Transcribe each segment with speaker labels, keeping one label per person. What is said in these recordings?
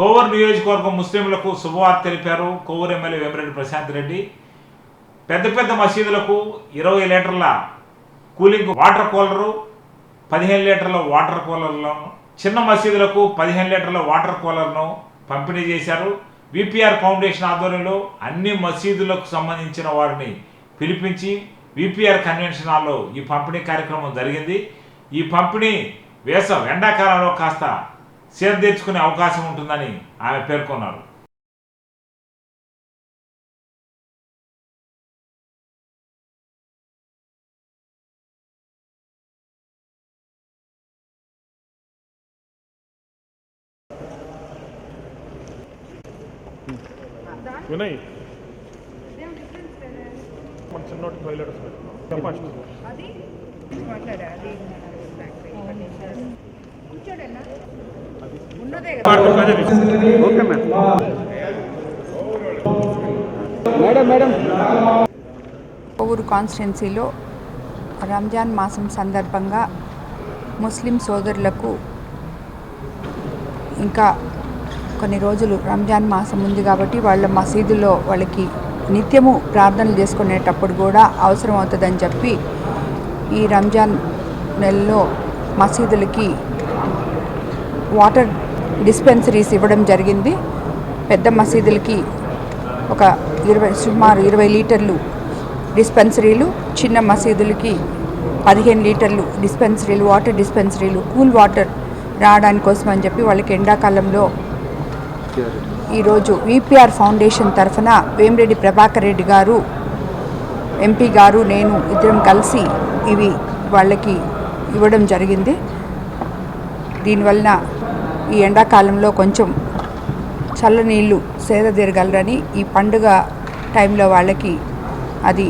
Speaker 1: కోవూరు నియోజకవర్గం ముస్లింలకు శుభవార్త తెలిపారు. కోవూరు ఎమ్మెల్యే వేమిరెడ్డి ప్రశాంత్ రెడ్డి. పెద్ద పెద్ద మసీదులకు ఇరవై లీటర్ల కూలింగ్ వాటర్ కూలరు పదిహేను లీటర్ల వాటర్ కూలర్లను చిన్న మసీదులకు పదిహేను లీటర్ల వాటర్ కూలర్ను పంపిణీ చేశారు. విపిఆర్ ఫౌండేషన్ ఆధ్వర్యంలో అన్ని మసీదులకు సంబంధించిన వారిని పిలిపించి విపిఆర్ కన్వెన్షన్ హాల్లో ఈ పంపిణీ కార్యక్రమం జరిగింది. ఈ పంపిణీ వేసవి ఎండాకాలంలో కాస్త తీర్చుకునే అవకాశం ఉంటుందని ఆమె పేర్కొన్నారు.
Speaker 2: వినయ్. మన చిన్నోటి కెపాసిటీ
Speaker 3: అది మాట్లాడా అది కూర్చోడన్నా మేడం మేడం కోవూరు కాన్స్టిట్యున్సీలో రంజాన్ మాసం సందర్భంగా ముస్లిం సోదరులకు ఇంకా కొన్ని రోజులు రంజాన్ మాసం ఉంది కాబట్టి వాళ్ళ మసీదులో వాళ్ళకి నిత్యము ప్రార్థనలు చేసుకునేటప్పుడు కూడా అవసరం అవుతుందని చెప్పి ఈ రంజాన్ నెలలో మసీదులకి వాటర్ డిస్పెన్సరీస్ ఇవ్వడం జరిగింది. పెద్ద మసీదులకి ఒక ఇరవై సుమారు ఇరవై లీటర్లు డిస్పెన్సరీలు చిన్న మసీదులకి పదిహేను లీటర్లు డిస్పెన్సరీలు వాటర్ డిస్పెన్సరీలు కూల్ వాటర్ రావడానికి కోసం అని చెప్పి వాళ్ళకి ఎండాకాలంలో ఈరోజు విపిఆర్ ఫౌండేషన్ తరఫున వేమిరెడ్డి ప్రభాకర్ రెడ్డి గారు ఎంపీ గారు నేను ఇద్దరం కలిసి ఇవి వాళ్ళకి ఇవ్వడం జరిగింది. దీనివలన ఈ ఎండాకాలంలో కొంచెం చల్లనీళ్ళు సేద తీరగలరని ఈ పండుగ టైంలో వాళ్ళకి అది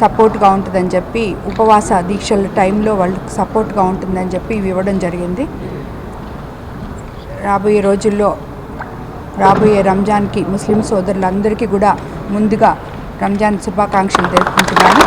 Speaker 3: సపోర్ట్గా ఉంటుందని చెప్పి ఉపవాస దీక్షల టైంలో వాళ్ళకి సపోర్ట్గా ఉంటుందని చెప్పి ఇవి ఇవ్వడం జరిగింది. రాబోయే రోజుల్లో రాబోయే రంజాన్కి ముస్లిం సోదరులందరికీ కూడా ముందుగా రంజాన్ శుభాకాంక్షలు తెలుపుకుంటున్నాను.